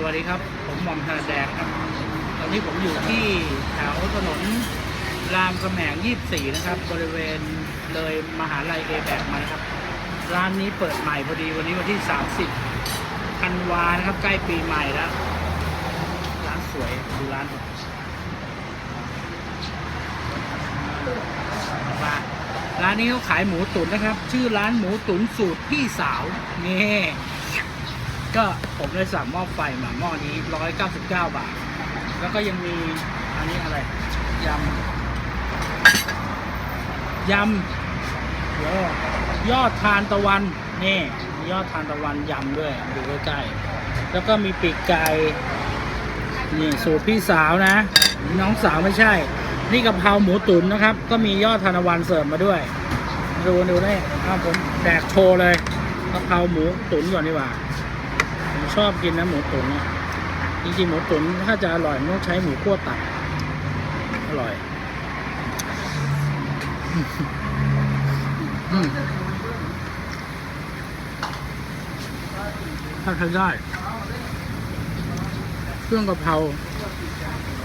สวัสดีครับ ผมหม่อมธนาแดงครับ ตอนนี้ผมอยู่ที่แถวถนนรามคำแหง24 นะครับ บริเวณเลยมหาลัยเอแบกมานะครับ ร้านนี้เปิดใหม่พอดีวันนี้วันที่ 30ธันวานะครับ ใกล้ปีใหม่แล้ว ร้านสวยดูร้านผมมาร้านนี้เขาขายหมูตุ๋นนะครับ ชื่อร้านหมูตุ๋นสูตรพี่สาวนี่ ก็ผมเลยสั่งหม้อไฟมาหม้อนี้ 199 บาท แล้วก็ยังมีอันนี้อะไรยำยำเดี๋ยวยอดทานตะวันนี่มียอดทานตะวันยำด้วยดูใกล้ๆแล้วก็มีปีกไก่นี่สูตรพี่สาวนะ น้องสาวไม่ใช่ นี่กะเพราหมูตุ๋นนะครับ ก็มียอดทานตะวันเสริมมาด้วยดูดูได้เอาผมแดกโชว์เลยกะเพราหมูตุ๋นก่อนดีกว่า ผมชอบกินนะหมูตุ๋นเนี่ยจริงๆหมูตุ๋นถ้าจะอร่อยต้องใช้หมูคั่วตัดอร่อยถ้าใช้ได้ เครื่องกะเพรา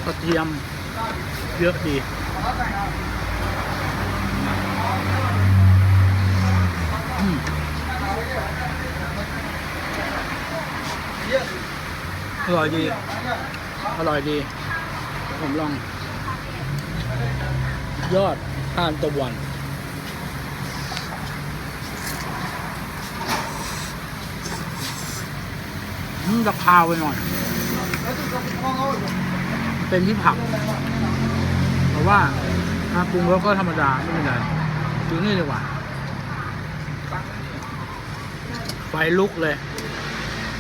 กระเทียม เยอะดี อร่อยดี อร่อยดี ผมลอง ยอดทานตะวันนี่จะคาวไปหน่อย เป็นที่ผักเพราะว่าถ้าปรุงรสก็ธรรมดาไม่เป็นไรดูนี่ดีกว่า ไฟลุกเลย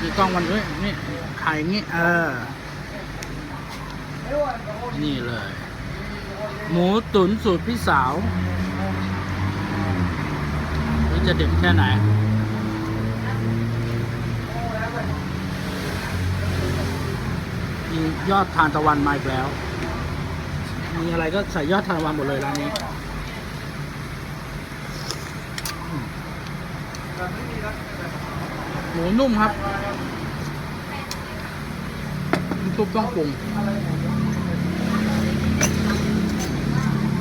นี่กล้องมันด้วยนี่ถ่ายงี้ เออ นี่เลย หมูตุ๋นสูตรพี่สาวนี่จะเด็ดแค่ไหนมียอดทานตะวันมาอีกแล้ว มีอะไรก็ใส่ยอดทานตะวันหมดเลยร้านนี้หมูนุ่มครับ ซุปต้องปรุง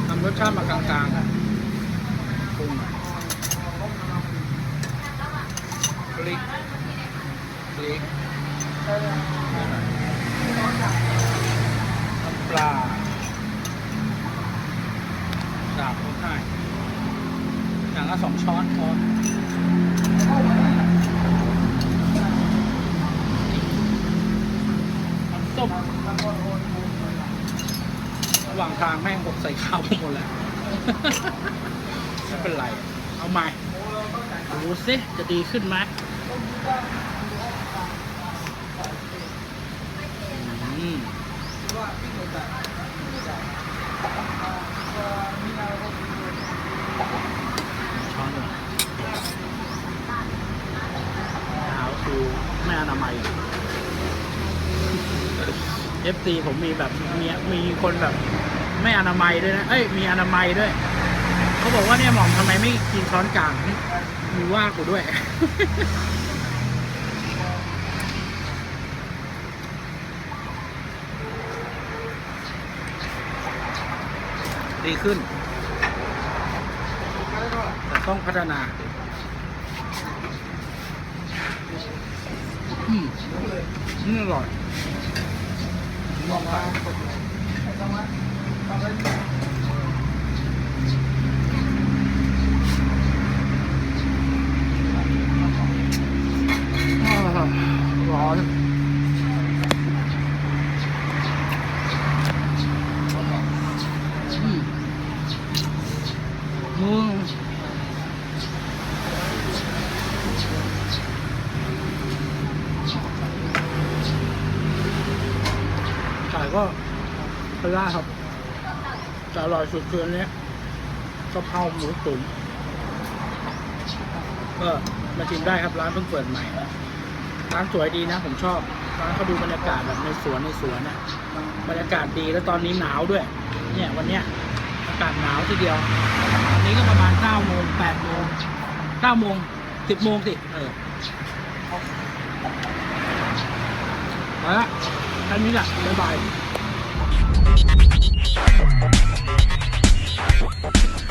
ทำรสชาติมากลางๆครับปรุงพริกพริกน้ำปลาสามรสให้อย่างละสองช้อนพอ น้ำส้ มระหว่างทางแม่งบกใส่ข้าวผมหมดแล้วไม่เป็นไร เอาใหม่ดูสิจะดีขึ้นไหมอืมช้อนหนึ่งหาวคือแม่อนามัย เอฟซีผมมีแบบมีมีคนแบบ ไม่อนามัยด้วยนะ เอ้ยมีอนามัยด้วย เขาบอกว่าเนี่ยหม่อมทำไมไม่กินช้อนกลางมีว่ากูด้วย ดีขึ้น แต่ต้องพัฒนาอืมนี่อร่อย Thank you. ก็พลาครับจะอร่อยสุดคืออันนี้กะเพราหมูตุ๋นก็มาชิมได้ครับร้านเพิ่งเปิดใหม่ร้านสวยดีนะ ผมชอบร้านเขาดูบรรยากาศแบบในสวนในสวนนะบรรยากาศดีแล้วตอนนี้หนาวด้วย เนี่ยวันเนี้ยอากาศหนาวทีเดียววันนี้ก็ประมาณ9โมง8โมง9โมง10โมงสิเออมาละแค่นี้แหละบ๊ายบาย Thank you.